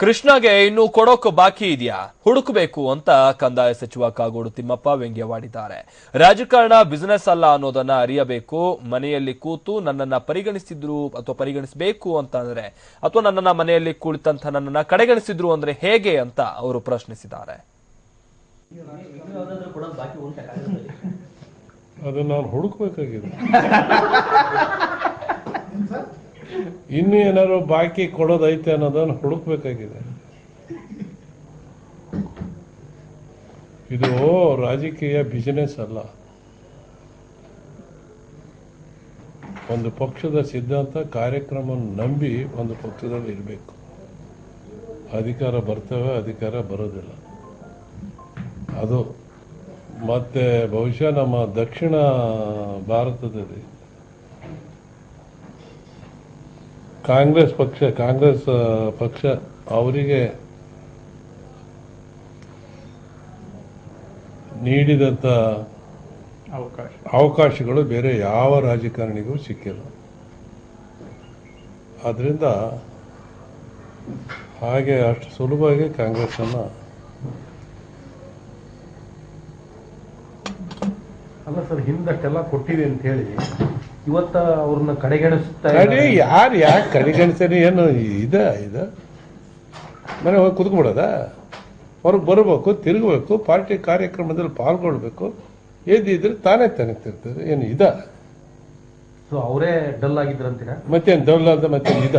ಕೃಷ್ಣಗೆ ಇನ್ನು ಕೊಡೋಕ್ ಬಾಕಿ ಇದೆಯಾ? ಹುಡುಕಬೇಕು ಅಂತ ಕಂದಾಯ ಸಚಿವ ಕಾಗೋಡು ತಿಮ್ಮಪ್ಪ ವ್ಯಂಗ್ಯವಾಡಿದ್ದಾರೆ. ರಾಜಕಾರಣ ಬಿಸಿನೆಸ್ ಅಲ್ಲ ಅನ್ನೋದನ್ನ ಅರಿಯಬೇಕು. ಮನೆಯಲ್ಲಿ ಕೂತು ನನ್ನನ್ನ ಪರಿಗಣಿಸಿದ್ರು ಅಥವಾ ಪರಿಗಣಿಸಬೇಕು ಅಂತ ಅಂದ್ರೆ ಅಥವಾ ನನ್ನನ್ನ ಮನೆಯಲ್ಲಿ ಕುಳಿತಂತ ನನ್ನನ್ನ ಕಡೆಗಣಿಸಿದ್ರು ಅಂದ್ರೆ ಹೇಗೆ ಅಂತ ಅವರು ಪ್ರಶ್ನಿಸಿದ್ದಾರೆ. ಅದನ್ನ ನಾನು ಹುಡುಕ್ಬೇಕಾಗಿದೆ. ಇನ್ನು ಏನಾದ್ರು ಬಾಕಿ ಕೊಡೋದೈತೆ ಅನ್ನೋದನ್ನು ಹುಡುಕ್ಬೇಕಾಗಿದೆ. ಇದು ರಾಜಕೀಯ ಬಿಸಿನೆಸ್ ಅಲ್ಲ. ಒಂದು ಪಕ್ಷದ ಸಿದ್ಧಾಂತ, ಕಾರ್ಯಕ್ರಮ ನಂಬಿ ಒಂದು ಪಕ್ಷದಲ್ಲಿ ಇರಬೇಕು. ಅಧಿಕಾರ ಬರ್ತವೆ, ಅಧಿಕಾರ ಬರೋದಿಲ್ಲ. ಅದು ಮತ್ತೆ ಬಹುಶಃ ನಮ್ಮ ದಕ್ಷಿಣ ಭಾರತದಲ್ಲಿ ಕಾಂಗ್ರೆಸ್ ಪಕ್ಷ ಕಾಂಗ್ರೆಸ್ ಪಕ್ಷ ಅವರಿಗೆ ನೀಡಿದಂಥ ಅವಕಾಶ. ಅವಕಾಶಗಳು ಬೇರೆ ಯಾವ ರಾಜಕಾರಣಿಗೂ ಸಿಕ್ಕಿಲ್ಲ. ಆದ್ದರಿಂದ ಹಾಗೆ ಅಷ್ಟು ಸುಲಭವಾಗಿ ಕಾಂಗ್ರೆಸ್ಸನ್ನು ಅಲ್ಲ ಸರ್ ಹಿಂದಕ್ಕೆಲ್ಲ ಕೊಟ್ಟಿದೆ ಅಂತ ಹೇಳಿ ಇವತ್ತ ಅವ್ರನ್ನ ಕಡೆಗಣಿಸ್ತಾ ಕಡೆ ಇದ್ದಾರೆ. ಯಾರು ಯಾಕೆ ಕಡೆಗಣಿಸ್ತಾನೆ? ಏನು ಇದ ಇದ? ಮನೆ ಹೋಗಿ ಕುತ್ಕೊಬಿಡೋದ ಹೊರಗೆ ಬರಬೇಕು ತಿರುಗಬೇಕು ಪಾರ್ಟಿ ಕಾರ್ಯಕ್ರಮದಲ್ಲಿ ಪಾಲ್ಗೊಳ್ಬೇಕು. ಎದ್ದಿದ್ರೆ ತಾನೇ ತಾನೇ ತಿರ್ತಾರೆ ಏನು ಇದ? ಸೊ ಅವರೇ ಡಲ್ ಆಗಿದ್ರಂತೀರಾ? ಮತ್ತೇನು ಡಲ್ ಅಂತ ಮತ್ತೇನು ಇದ?